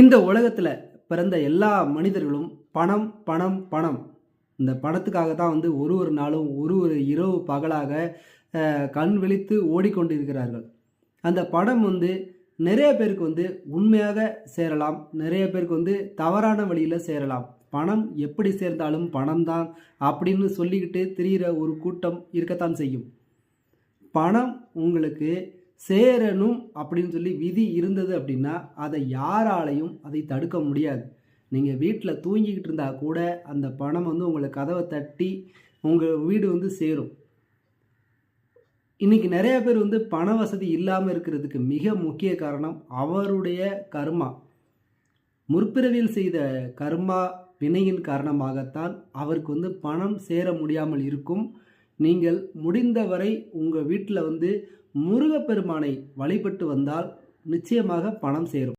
இந்த உலகத்தில் பிறந்த எல்லா மனிதர்களும் பணம் பணம் பணம். இந்த பணத்துக்காக தான் வந்து ஒரு ஒரு நாளும் ஒரு ஒரு இரவு பகலாக கண் விழித்து ஓடிக்கொண்டிருக்கிறார்கள். அந்த பணம் வந்து நிறைய பேருக்கு வந்து உண்மையாக சேரலாம். நிறைய பேருக்கு வந்து தவறான வழியில் சேரலாம். பணம் எப்படி சேர்ந்தாலும் பணம் தான் அப்படின்னு சொல்லிக்கிட்டு திரிகிற ஒரு கூட்டம் இருக்கத்தான் செய்யும். பணம் உங்களுக்கு சேரணும் அப்படின்னு சொல்லி விதி இருந்தது அப்படின்னா அதை யாராலையும் அதை தடுக்க முடியாது. நீங்கள் வீட்டில் தூங்கிக்கிட்டு இருந்தால் கூட அந்த பணம் வந்து உங்களை கதவை தட்டி உங்கள் வீடு வந்து சேரும். இன்னைக்கு நிறைய பேர் வந்து பண வசதி இல்லாமல் இருக்கிறதுக்கு மிக முக்கிய காரணம் அவருடைய கர்மா. முற்பிறவியில் செய்த கர்மா வினையின் காரணமாகத்தான் அவருக்கு வந்து பணம் சேர முடியாமல் இருக்கும். நீங்கள் முடிந்தவரை உங்கள் வீட்டில் வந்து முருகப்பெருமானை வழிபட்டு வந்தால் நிச்சயமாக பணம் சேரும்.